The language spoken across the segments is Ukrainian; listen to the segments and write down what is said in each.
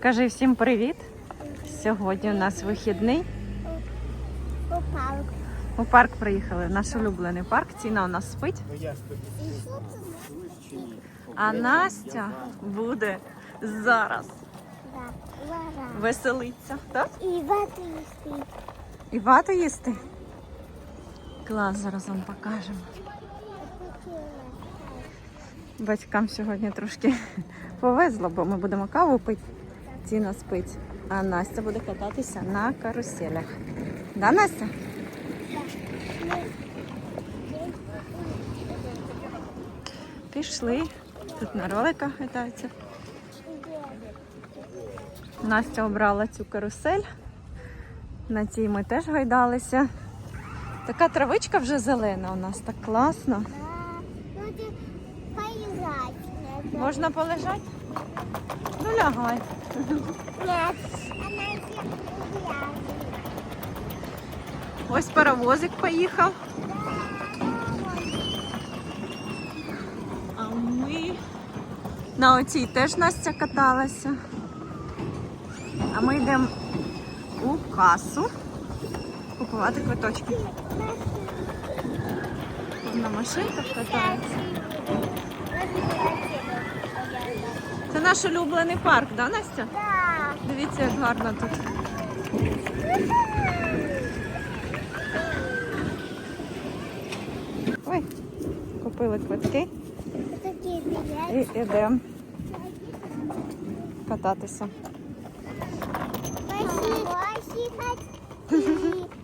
Кажи всім привіт. Сьогодні у нас вихідний. Попав. У парк приїхали, наш улюблений парк. Ціна у нас спить. А Настя буде зараз веселиться. Так? І вату їсти. І вату їсти. Клас, зараз вам покажемо. Батькам сьогодні трошки повезло, бо ми будемо каву пити. Ціна спить. А Настя буде кататися на каруселях. Да, Настя? Пішли. Тут на роликах катаються. Настя обрала цю карусель. На цій ми теж гайдалися. Така травичка вже зелена у нас, так класно. Можна полежати? Ну лягай. Ось паровозик поїхав. А ми на оцій теж Настя каталася. А ми йдемо у касу купувати квиточки. На машинках катається. Наш улюблений парк, да, Настя? Да. Дивіться, як гарно тут. Ой, купили квитки і йдемо кататися.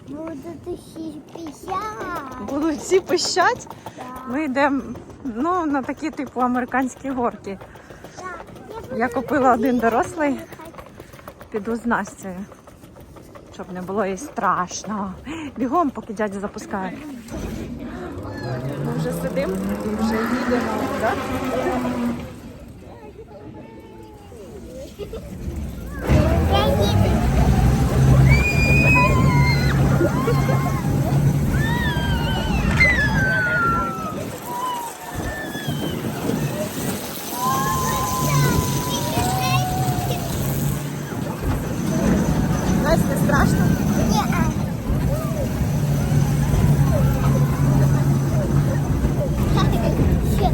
Будуть усі пісяти. Будуть всі пищать. Ми йдемо ну, на такі типу американські горки. Я купила один дорослий, піду з Настею, щоб не було їй страшно. Бігом, поки дядя запускає. Ми вже сидимо, вже їдемо. Да? Я їду. Настя, не страшно? Ні-а. Ще.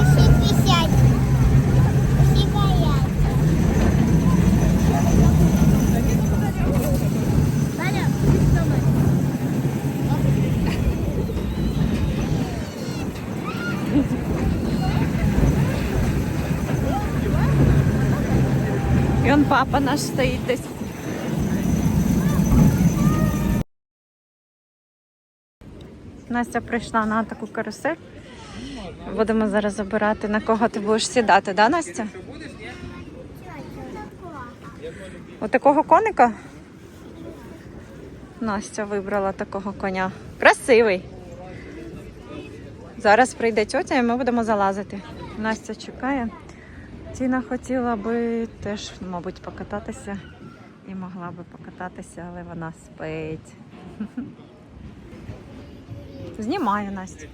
Усі пісять. Усі бояться. Валя, що ми? І он папа наш стоїть десь. Настя прийшла на таку карусель. Будемо зараз обирати, на кого ти будеш сідати, да, Настя? Отакого коника? Настя вибрала такого коня. Красивий. Зараз прийде тьотя і ми будемо залазити. Настя чекає. Тіна хотіла би теж, мабуть, покататися і могла би покататися, але вона спить. Знімаю, Настя.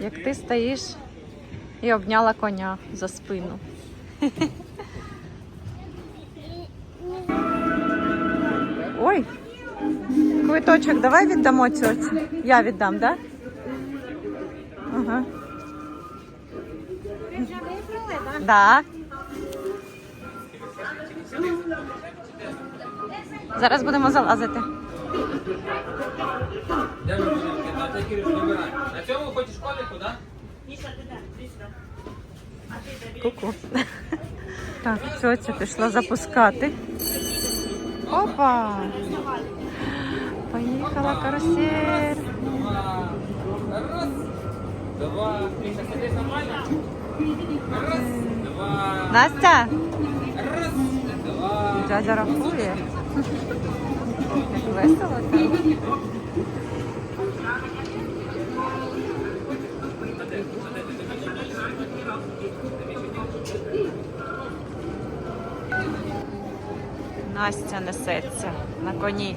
Як ти стоїш і обняла коня за спину. Ой, квиточок давай віддамо тьоці. Я віддам, так? Да? Ага. Да. Зараз будемо залазити. На цьому хочеш коліку, так? Ку-ку. Так, тьотя пішла запускати. Опа! Поїхала карусель. Раз, два, нормально? Раз, Настя, дядя рахує. Як весело там. Настя несеться на коні.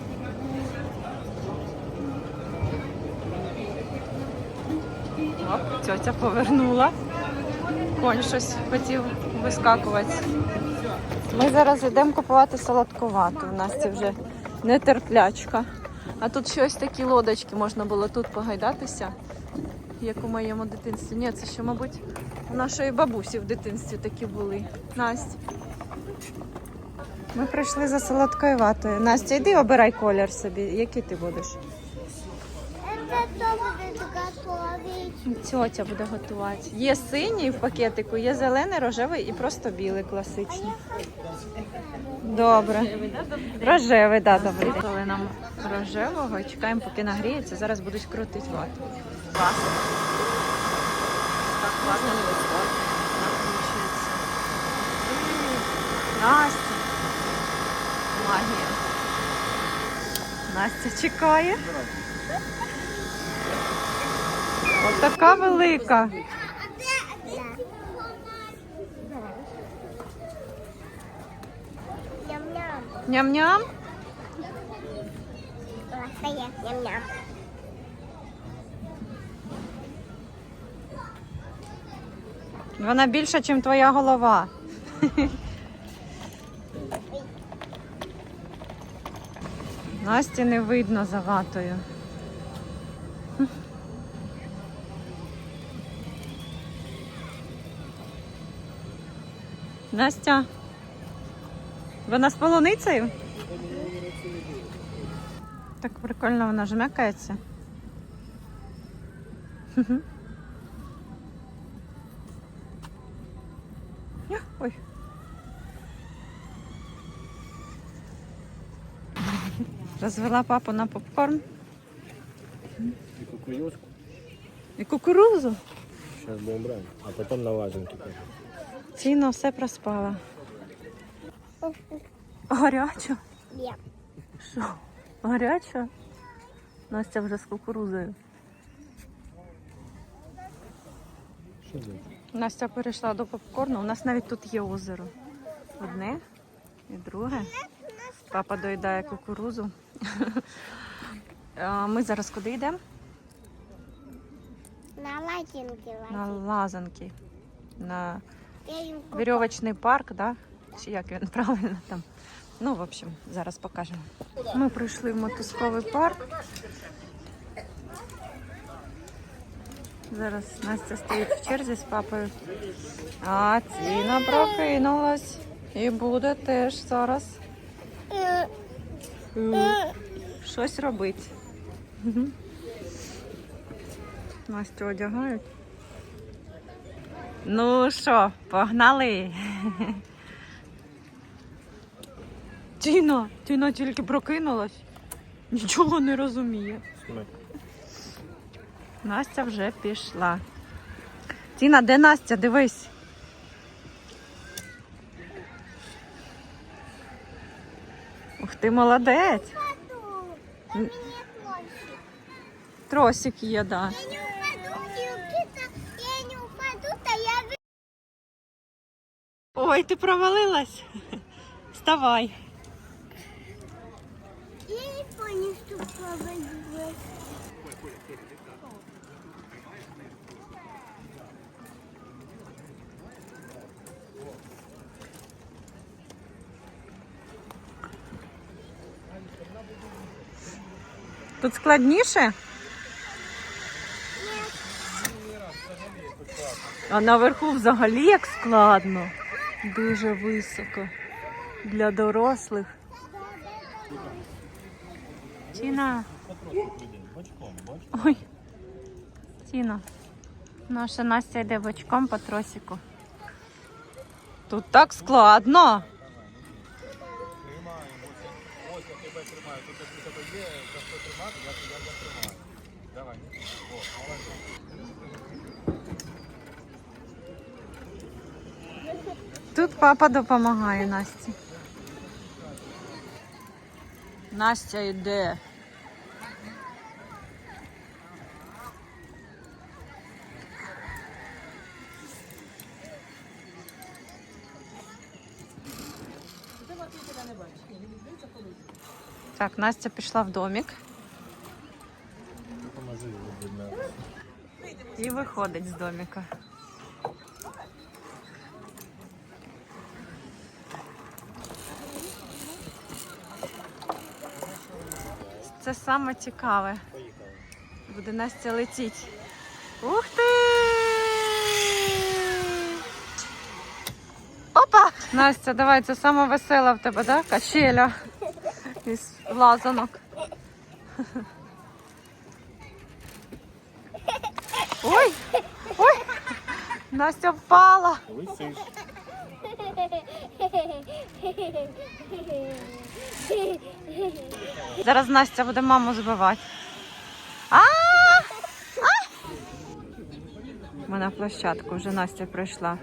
Оп, тьотя повернула. Конь щось хотів вискакувати. Ми зараз йдемо купувати солодкувату. У нас це вже нетерплячка. А тут ще ось такі лодочки можна було тут погайдатися, як у моєму дитинстві. Ні, це ще, мабуть, у нашої бабусі в дитинстві такі були. Настя. Ми прийшли за солодкою ватою. Настя, йди обирай колір собі. Який ти будеш? Тьотя буде готувати. Є синій в пакетику, є зелений, рожевий і просто білий класичний. Добре. Рожевий, да, добре. Коли нам рожевого, чекаємо, поки нагріється. Зараз будуть крутити вату. Класно. Так класно Настя. Магія. Настя чекає. Отака велика. Ням-ням. Ням-ням. Ням-ням. Вона більша, ніж твоя голова. Насті не видно за ватою. Настя. Вона з полуницею? Так прикольно вона жмякається. Ой. Розвела папу на попкорн И кукурузку. і кукурузу. Сейчас будем брать. А потом на лазанке. Ціна все проспала. Гаряча. Нет. Що? Гаряча? Настя вже з кукурузою. Настя перейшла до попкорну. У нас навіть тут є озеро. Одне і друге. Папа доїдає кукурузу. А Ми зараз куди йдемо? На латинке На лазанки. На. Вірьовочний парк, да? чи як він правильно там. Ну, в общем, зараз покажемо. Ми прийшли в мотузковий парк. Зараз Настя стоїть в черзі з папою. А Ціна прокинулась. І буде теж зараз Э, е, щось робити. Мгм. Настю одягають. Ну що, погнали? Тіна, Тіна тільки прокинулась. Нічого не розуміє. Настя вже пішла. Тіна, де Настя? Дивись. Ух ти, молодець. Тросик є, да. Я не упаду, Юкита. Я не упаду, то я вы- Ой, ти провалилась. Вставай. Понял, что провалилась. Тут складніше? А наверху взагалі як складно. Дуже високо. Для дорослих. Тіна. Ой. Тіна. Наша Настя йде бочком по тросику. Тут так складно. Ось я тебе тримаю, Тут папа допомагає Насті. Настя йде. Так, Настя пішла в домик і виходить з домика. Це саме цікаве. Поїхали. Буде Настя летіть. Ух ти! Опа! Настя, давай, це саме весела в тебе, да? Качеля із лазанок. Ой! Ой! Настя впала! Висиш. Зараз Настя буде маму збивати. А! Ми на площадку. Вже Настя пройшла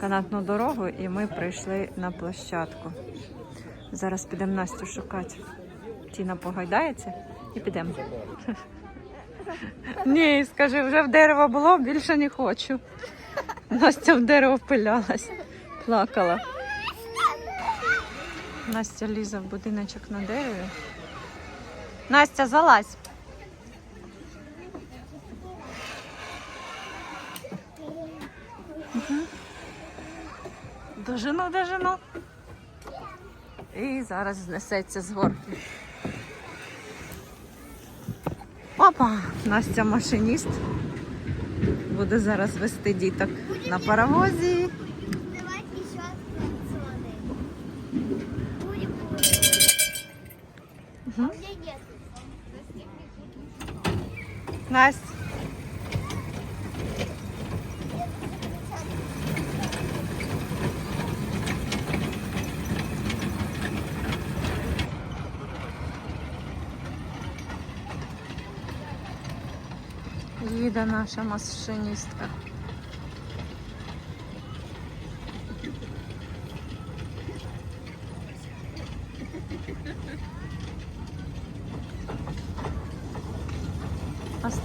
канатну дорогу і ми прийшли на площадку. Зараз підемо Настю шукати. Тіна погайдається і підемо. Ні, скажи, вже в дерево було, більше не хочу. Настя в дерево впилялась, плакала. Настя лізе в будиночок на дереві. Настя, залазь. Мгм. Дожину, дожину. І зараз знесеться з горки. Опа! Настя машиніст. Буде зараз вести діток на паровозі. Давайте. Будем. А у меня нет. Настя. Їде наша машиністка.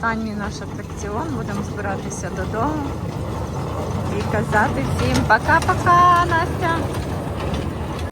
Останній наш атракціон. Будемо збиратися додому і казати всім пока-пока, Настя.